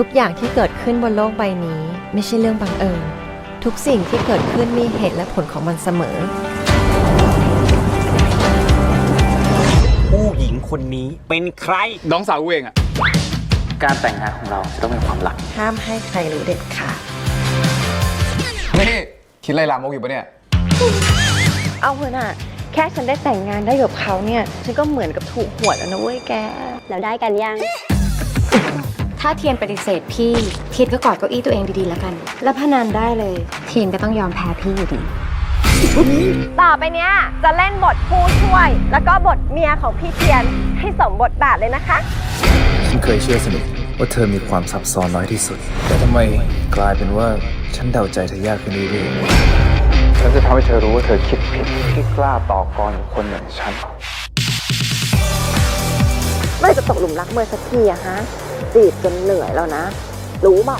ทุกอย่างที่เกิดขึ้นบนโลกใบนี้ ไม่ใช่เรื่องบังเอิญ ทุกสิ่งที่เกิดขึ้นมีเหตุและผลของมันเสมอ ผู้หญิงคนนี้เป็นใคร น้องสาวกูเองอะการแต่งงานของเราจะต้องเป็นความลับห้ามให้ใครรู้เด็ดขาดนี่คิดอะไรลามกอยู่ปะเนี่ย เอาเถอะน่ะ แค่ฉันได้แต่งงานได้กับเขาเนี่ย ฉันก็เหมือนกับถูกหวยแล้วนะเว้ยแก แล้วได้กันยัง ถ้าเทียนปฏิเสธพี่ เทียนก็กอดเก้าอี้ตัวเองดีๆแล้วกัน แล้วพนันได้เลย เทียนก็ต้องยอมแพ้พี่อยู่ดี ต่อไปเนี้ยจะเล่นบทผู้ช่วย แล้วก็บทเมียของพี่เทียนให้สมบทบาทเลยนะคะ ฉันเคยเชื่อสนิทว่าเธอมีความซับซ้อนน้อยที่สุด แต่ทำไมกลายเป็นว่าฉันเดาใจเธอยากขึ้นเรื่อยๆฉันจะทำให้เธอรู้ว่าเธอคิดผิดที่กล้าต่อกรกับคนอย่างฉัน ไม่จะตกหลุมรักเมื่อสักทีอะฮะจีบจนเหนื่อยแล้วนะ รู้เปล่า